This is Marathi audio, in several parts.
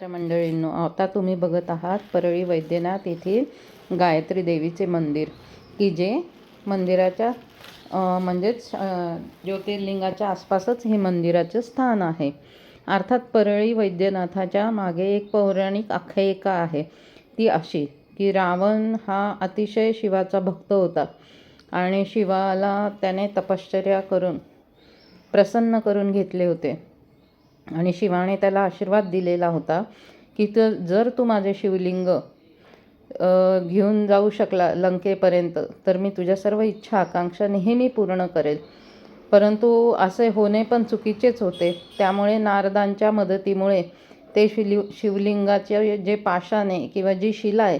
मंडळींनो आता तुम्ही बघत आहात परळी वैद्यनाथ येथील गायत्री देवीचे मंदिर. की जे मंदिराच्या म्हणजेच ज्योतिर्लिंगाच्या आसपासच हे मंदिराचं स्थान आहे. अर्थात परळी वैद्यनाथाच्या मागे एक पौराणिक आख्यायिका आहे. ती अशी की रावण हा अतिशय शिवाचा भक्त होता आणि शिवाला त्याने तपश्चर्या करून प्रसन्न करून घेतले होते. आणि शिवाने त्याला आशीर्वाद दिलेला होता की तर जर तू माझे शिवलिंग घेऊन जाऊ शकला लंकेपर्यंत तर मी तुझ्या सर्व इच्छा आकांक्षा नेहमी पूर्ण करेल. परंतु असे होणे पण चुकीचेच होते. त्यामुळे नारदांच्या मदतीमुळे ते शिलिव शिवलिंगाचे जे पाषाण आहे किंवा जी शिला आहे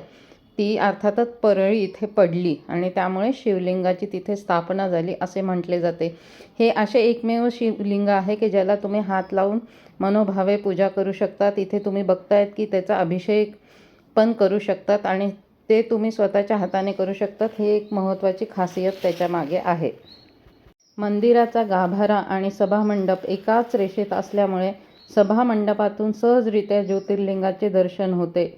ती अर्थातच परळी इथे पडली आणि त्यामुळे शिवलिंगाची तिथे स्थापना झाली असे म्हटले जाते. हे असे एकमेव शिवलिंग आहे की ज्याला तुम्ही हात लावून मनोभावे पूजा करू शकता. तिथे तुम्ही बघतायत की त्याचा अभिषेक पण करू शकतात आणि ते तुम्ही स्वतःच्या हाताने करू शकतात. हे एक महत्त्वाची खासियत त्याच्यामागे आहे. मंदिराचा गाभारा आणि सभामंडप एकाच रेषेत असल्यामुळे सभामंडपातून सहजरित्या ज्योतिर्लिंगाचे दर्शन होते.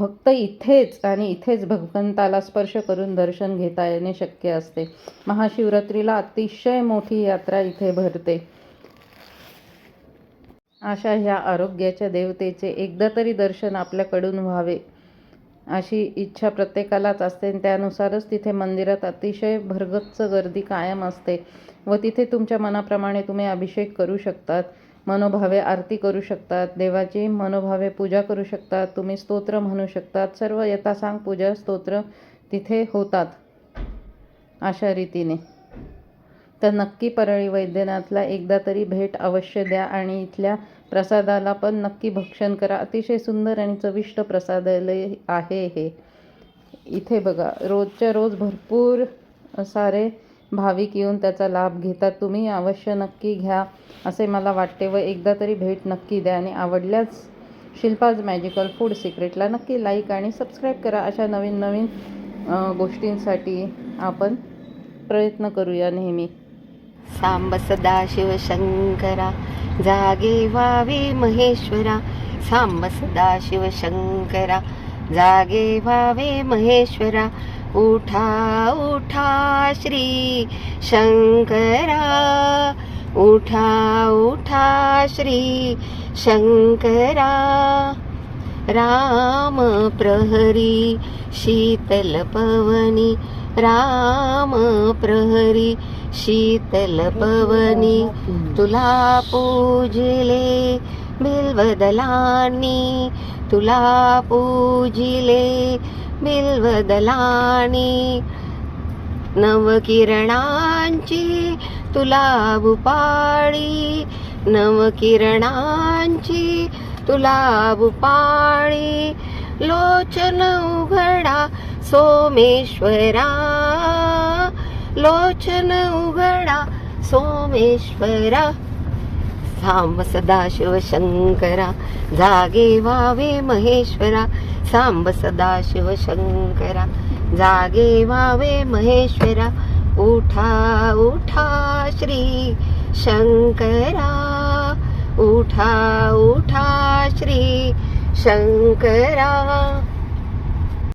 फक्त इथेच आणि इथेच भगवंताला स्पर्श करून दर्शन घेता येणे शक्य असते. महाशिवरात्रीला अतिशय मोठी यात्रा इथे भरते. अशा ह्या आरोग्याच्या देवतेचे एकदा तरी दर्शन आपल्याकडून व्हावे अशी इच्छा प्रत्येकालाच असते. आणि त्यानुसारच तिथे मंदिरात अतिशय भरगच्च गर्दी कायम असते व तिथे तुमच्या मनाप्रमाणे तुम्ही अभिषेक करू शकतात. मनोभावे आरती करू शकतात देवाची मनोभावे पूजा करू शकतात तुम्ही स्तोत्र म्हणू शकतात सर्व यथासांग पूजा स्तोत्र तिथे होतात. अशा रीतीने. तर नक्की परळी वैद्यनाथला एकदा तरी भेट अवश्य द्या आणि इथल्या प्रसादाला पण नक्की भक्षण करा. अतिशय सुंदर आणि चविष्ट प्रसादालय आहे हे. इथे बघा रोजच्या रोज भरपूर सारे भाविक येऊन त्याचा लाभ घेतात. तुम्ही अवश्य नक्की घ्या असे मला वाटते व एकदा तरी भेट नक्की द्या. आणि आवडल्यास शिल्पाज मॅजिकल फूड सिक्रेटला नक्की लाईक आणि सबस्क्राईब करा. अशा नवीन नवीन गोष्टींसाठी आपण प्रयत्न करूया नेहमी. सांब सदा शंकरा जागे व्हावे महेश्वरा. सांब सदा शंकरा जागे व्हावे महेश्वरा. उठा उठा श्री शंकरा. उठा उठा श्री शंकरा. राम प्रहरी शीतल पवनी. राम प्रहरी शीतल पवनी. तुला पूजिले बिल्वदलानी तुला पूजिले बिल्वदलानी नवकिरणांची तुला भुपाळी नवकिरणांची तुला भुपाळी लोचन उघडा सोमेश्वरा लोचन उघडा सोमेश्वरा सांब सदाशिव शंकरा जागे वावे महेश्वरा सांब सदाशिव शंकरा जागे वावे महेश्वरा उठा उठा श्री शंकरा उठा उठा श्री शंकरा।